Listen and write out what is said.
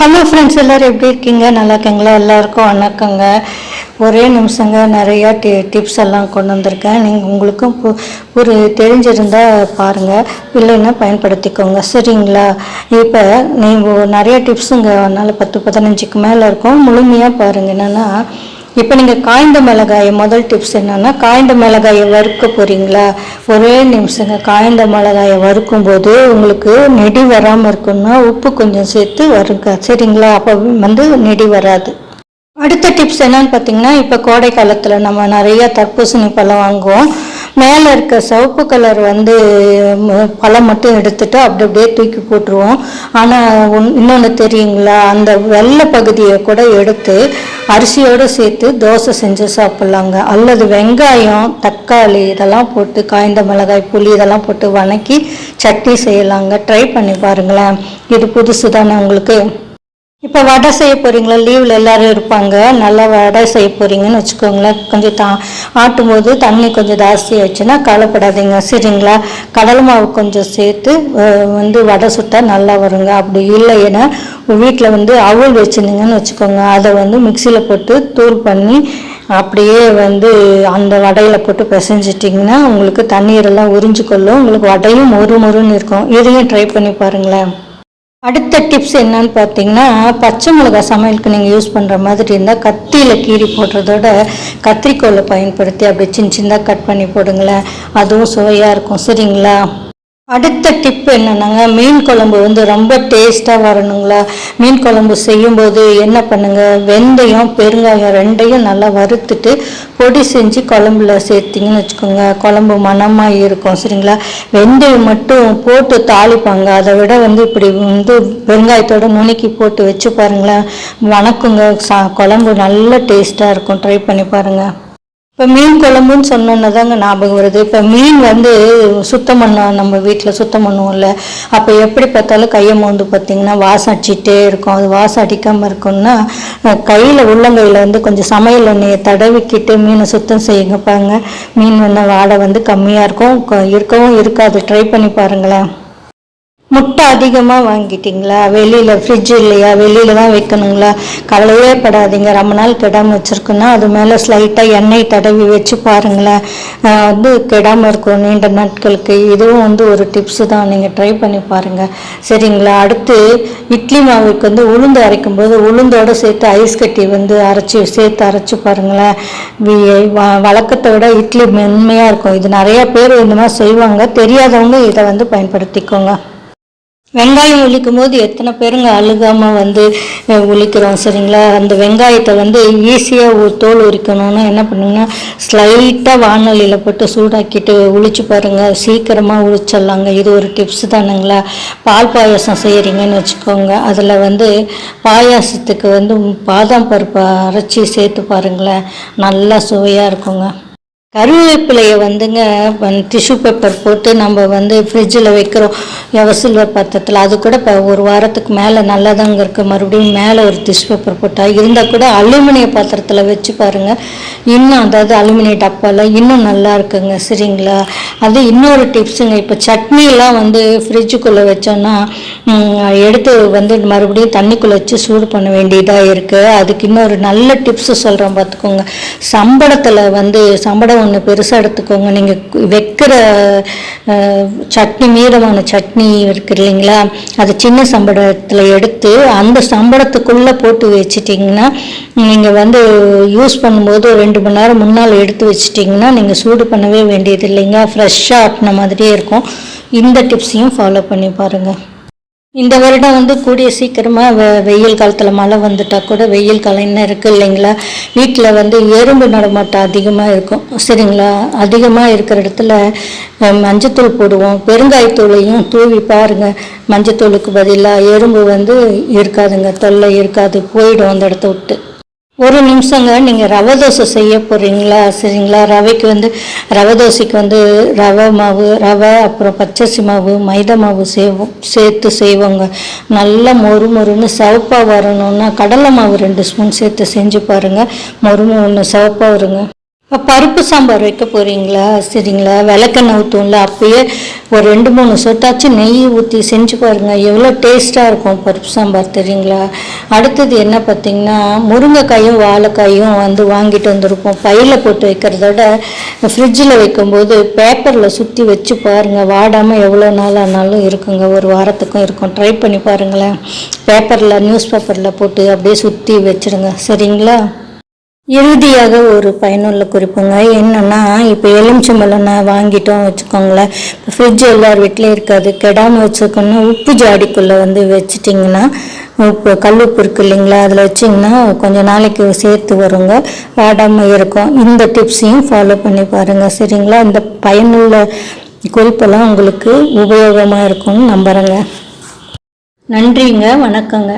Hello friends எல்லோரும் எப்படி இருக்கீங்க? நல்லா இருக்கீங்களா? எல்லாருக்கும் வணக்கங்க. ஒரே நிமிஷங்க நிறையா டி டிப்ஸ் எல்லாம் கொண்டு வந்திருக்கேன். நீங்கள் உங்களுக்கும் பு ஒரு தெரிஞ்சிருந்தால் பாருங்கள் இல்லைன்னா பயன்படுத்திக்கோங்க. சரிங்களா? இப்போ நீங்கள் நிறைய டிப்ஸுங்க அதனால் பத்து பதினஞ்சுக்கு மேலே இருக்கும். முழுமையாக பாருங்கள் என்னென்னா இப்போ நீங்கள் காய்ந்த மிளகாயை முதல் டிப்ஸ் என்னென்னா காய்ந்த மிளகாயை வறுக்க போகிறீங்களா ஒரே நிமிஷங்க. காய்ந்த மிளகாயை வறுக்கும்போது உங்களுக்கு நெடி வராமல் இருக்குன்னா உப்பு கொஞ்சம் சேர்த்து வறுங்க. சரிங்களா? அப்போ வந்து நெடி வராது. அடுத்த டிப்ஸ் என்னன்னு பார்த்தீங்கன்னா இப்போ கோடை காலத்தில் நம்ம நிறைய தர்பூசணி பழம் வாங்குவோம். மேலே இருக்க சிவப்பு கலர் வந்து பழம் மட்டும் எடுத்துட்டு அப்படி அப்படியே தூக்கி போட்டுருவோம். ஆனால் இன்னொன்று தெரியுங்களா? அந்த வெள்ளை பகுதியை கூட எடுத்து அரிசியோடு சேர்த்து தோசை செஞ்சு சாப்பிட்லாங்க. அல்லது வெங்காயம் தக்காளி இதெல்லாம் போட்டு காய்ந்த மிளகாய் புளி இதெல்லாம் போட்டு வணக்கி சட்னி செய்யலாங்க. ட்ரை பண்ணி பாருங்களேன். இது புதுசு தானே உங்களுக்கு? இப்போ வடை செய்ய போறீங்களா? லீவில் எல்லாரும் இருப்பாங்க. நல்லா வடை செய்ய போறீங்கன்னு வச்சுக்கோங்களேன். கொஞ்சம் தா ஆட்டும் போது தண்ணி கொஞ்சம் ஜாஸ்தி ஆயிடுச்சுன்னா கவலைப்படாதீங்க. சரிங்களா? கடலை மாவு கொஞ்சம் சேர்த்து வந்து வடை சுட்டா நல்லா வருங்க. அப்படி இல்லை ஏன்னா வீட்டில் வந்து அவல் வச்சுருந்தீங்கன்னு வச்சுக்கோங்க. அதை வந்து மிக்சியில் போட்டு தூள் பண்ணி அப்படியே வந்து அந்த வடையில் போட்டு பிசைஞ்சிட்டிங்கன்னா உங்களுக்கு தண்ணீரெல்லாம் உறிஞ்சிக்கொள்ளும் உங்களுக்கு வடையும் மொறு மொறுன்னு இருக்கும். இதையும் ட்ரை பண்ணி பாருங்களேன். அடுத்த டிப்ஸ் என்னன்னு பார்த்தீங்கன்னா பச்சை மிளகாய் சமையலுக்கு நீங்கள் யூஸ் பண்ணுற மாதிரி இருந்தால் கத்தியில் கீறி போடுறதோட கத்திரிக்கோலை பயன்படுத்தி அப்படி சின்ன சின்னதாக கட் பண்ணி போடுங்களேன். அதுவும் சுவையாக இருக்கும். சரிங்களா? அடுத்த டிப் என்னென்னங்க? மீன் குழம்பு வந்து ரொம்ப டேஸ்ட்டாக வரணுங்களா? மீன் குழம்பு செய்யும்போது என்ன பண்ணுங்கள் வெந்தயம் பெருங்காயம் ரெண்டையும் நல்லா வறுத்துட்டு பொடி செஞ்சு குழம்புல சேர்த்திங்கன்னு வச்சுக்கோங்க. குழம்பு மணமாக இருக்கும் சரிங்களா? வெந்தயம் மட்டும் போட்டு தாளிப்பாங்க. அதை விட வந்து இப்படி வந்து பெருங்காயத்தோட நுணுக்கி போட்டு வச்சு பாருங்களேன். வணக்குங்க. சா குழம்பு நல்ல டேஸ்ட்டாக இருக்கும். ட்ரை பண்ணி பாருங்கள் இப்போ மீன் குழம்புன்னு சொன்னோன்னு தாங்க ஞாபகம் வருது. இப்போ மீன் வந்து சுத்தம் பண்ணோம் நம்ம வீட்டில் சுத்தம் பண்ணுவோம்ல. அப்போ எப்படி பார்த்தாலும் கையை மோந்து பார்த்தீங்கன்னா வாசம் அடிச்சிட்டே இருக்கும். அது வாசம் அடிக்காமல் இருக்கும்னா கையில் உள்ளங்கையில் வந்து கொஞ்சம் சமையல் எண்ணெயை தடவிக்கிட்டு மீனை சுத்தம் செய்யுங்க பாருங்க மீன் வந்து வாடை வந்து கம்மியாக இருக்கும். இருக்கவும் இருக்காது. ட்ரை பண்ணி பாருங்களேன். முட்டை அதிகமாக வாங்கிட்டீங்களா? வெளியில் ஃப்ரிட்ஜ் இல்லையா? வெளியில் தான் வைக்கணுங்களா? கவலையே படாதீங்க. ரொம்ப நாள் கெடாமல் வச்சுருக்குன்னா அது மேலே ஸ்லைட்டாக எண்ணெய் தடவி வச்சு பாருங்களேன். வந்து கெடாமல் இருக்கும் நீண்ட நாட்களுக்கு. இதுவும் வந்து ஒரு டிப்ஸு தான். நீங்கள் ட்ரை பண்ணி பாருங்கள் சரிங்களா? அடுத்து இட்லி மாவுக்கு வந்து உளுந்து அரைக்கும் போது உளுந்தோட சேர்த்து ஐஸ் கட்டி வந்து அரைச்சி சேர்த்து அரைச்சி பாருங்களேன். வழக்கத்தை விட இட்லி மென்மையாக இருக்கும். இது நிறைய பேர் இந்த மாதிரி செய்வாங்க. தெரியாதவங்க இதை வந்து பயன்படுத்திக்கோங்க. வெங்காயம் உழிக்கும் போது எத்தனை பேருங்க அழுகாமல் வந்து உழிக்கிறோம் சரிங்களா? அந்த வெங்காயத்தை வந்து ஈஸியாக ஒரு தோல் உரிக்கணும்னா என்ன பண்ணுங்கன்னா ஸ்லைட்டாக வானொலியில் போட்டு சூடாக்கிட்டு உழிச்சு பாருங்கள் சீக்கிரமாக உளிச்சிடலாங்க இது ஒரு டிப்ஸ் தானுங்களா? பால் பாயாசம் செய்கிறீங்கன்னு வச்சுக்கோங்க. அதில் வந்து பாயாசத்துக்கு வந்து பாதாம் பருப்பை அரைச்சி சேர்த்து பாருங்களேன். நல்லா சுவையாக இருக்குங்க. கருவேப்பிலையை வந்துங்க டிஷ்யூ பேப்பர் போட்டு நம்ம வந்து ஃப்ரிட்ஜில் வைக்கிறோம். சில்வர் பாத்திரத்தில். அது கூட இப்போ ஒரு வாரத்துக்கு மேலே நல்லதாங்க இருக்குது மறுபடியும் மேலே ஒரு டிஷ்யூ பேப்பர் போட்டால் இருந்தால் கூட அலுமினிய பாத்திரத்தில் வச்சு பாருங்கள் இன்னும் அதாவது அலுமினிய டப்பாவில் இன்னும் நல்லா இருக்குங்க சரிங்களா? அது இன்னொரு டிப்ஸுங்க இப்போ சட்னிலாம் வந்து ஃப்ரிட்ஜுக்குள்ளே வச்சோன்னா எடுத்து வந்து மறுபடியும் தண்ணிக்குள்ளே வச்சு சூடு பண்ண வேண்டியதாக இருக்குது அதுக்கு இன்னொரு நல்ல டிப்ஸு சொல்கிறேன் பார்த்துக்கோங்க சம்பளத்தில் வந்து சம்பளம் ஒன்று பெருசாக எடுத்துக்கோங்க. நீங்கள் வைக்கிற சட்னி மீதமான சட்னி இருக்கு இல்லைங்களா? அது சின்ன சம்பளத்தில் எடுத்து அந்த சம்பளத்துக்குள்ளே போட்டு வச்சிட்டிங்கன்னா நீங்கள் வந்து யூஸ் பண்ணும்போது ரெண்டு மணி நேரம் முன்னால் எடுத்து வச்சிட்டிங்கன்னா நீங்கள் சூடு பண்ணவே வேண்டியது இல்லைங்க. ஃப்ரெஷ்ஷாக ஆட்டின மாதிரியே இருக்கும். இந்த டிப்ஸையும் ஃபாலோ பண்ணி பாருங்கள் இந்த வருடம் வந்து கூடிய சீக்கிரமாக வெ வெயில் காலத்தில் மழை வந்துட்டால் கூட வெயில் காலம் என்ன இருக்குது இல்லைங்களா? வீட்டில் வந்து எறும்பு நடமாட்டம் அதிகமாக இருக்கும். சரிங்களா? அதிகமாக இருக்கிற இடத்துல மஞ்சத்தூள் போடுவோம். பெருங்காயத்தூளையும் தூவி பாருங்கள் மஞ்சத்தூளுக்கு பதிலாக எறும்பு வந்து இருக்காதுங்க. தொல்லை இருக்காது. போயிடும் அந்த இடத்த விட்டு. ஒரு நிமிஷங்க நீங்கள் ரவை தோசை செய்ய போகிறீங்களா சரிங்களா? ரவைக்கு வந்து ரவை தோசைக்கு வந்து ரவை மாவு ரவை அப்புறம் பச்சரிசி மாவு மைதா மாவு செய்வோம் சேர்த்து செய்வோங்க. நல்லா மொறு மொறுன்னு சிவப்பாக வரணும்னா கடலை மாவு ரெண்டு ஸ்பூன் சேர்த்து செஞ்சு பாருங்கள் மொறு ஒன்று சிவப்பாக வருங்க. இப்போ பருப்பு சாம்பார் வைக்க போகிறீங்களா சரிங்களா? விளக்கெண்ணெய் ஊற்றும்ல அப்பயே ஒரு ரெண்டு மூணு சொட்டாச்சும் நெய் ஊற்றி செஞ்சு பாருங்கள் எவ்வளோ டேஸ்ட்டாக இருக்கும் பருப்பு சாம்பார் தெரியுங்களா? அடுத்தது என்ன பார்த்தீங்கன்னா முருங்கைக்காயும் வாழைக்காயும் வந்து வாங்கிட்டு வந்திருப்போம் பையில் போட்டு வைக்கிறதோட ஃப்ரிட்ஜில் வைக்கும்போது பேப்பரில் சுற்றி வச்சு பாருங்கள் வாடாமல் எவ்வளோ நாள் ஆனாலும் இருக்குங்க. ஒரு வாரத்துக்கும் இருக்கும். ட்ரை பண்ணி பாருங்களேன். பேப்பரில் நியூஸ் பேப்பரில் போட்டு அப்படியே சுற்றி வச்சுடுங்க. சரிங்களா? இறுதியாக ஒரு பயனுள்ள குறிப்புங்க. என்னென்னா இப்போ எலுமிச்சம்பழம் நான் வாங்கிட்டோம் வச்சுக்கோங்களேன். இப்போ ஃப்ரிட்ஜ் எல்லார் வீட்லேயும் இருக்காது. கெடாமல் வச்சுக்கணும் உப்பு ஜாடிக்குள்ளே வந்து வச்சிட்டிங்கன்னா உப்பு கல் உப்பு இருக்கு இல்லைங்களா? அதில் வச்சிங்கன்னா கொஞ்சம் நாளைக்கு சேர்த்து வருங்க. வாடாமல் இருக்கும். இந்த டிப்ஸையும் ஃபாலோ பண்ணி பாருங்கள் சரிங்களா? இந்த பயனுள்ள குறிப்பெல்லாம் உங்களுக்கு உபயோகமாக இருக்கும்னு நம்புகிறேங்க நன்றிங்க. வணக்கங்க.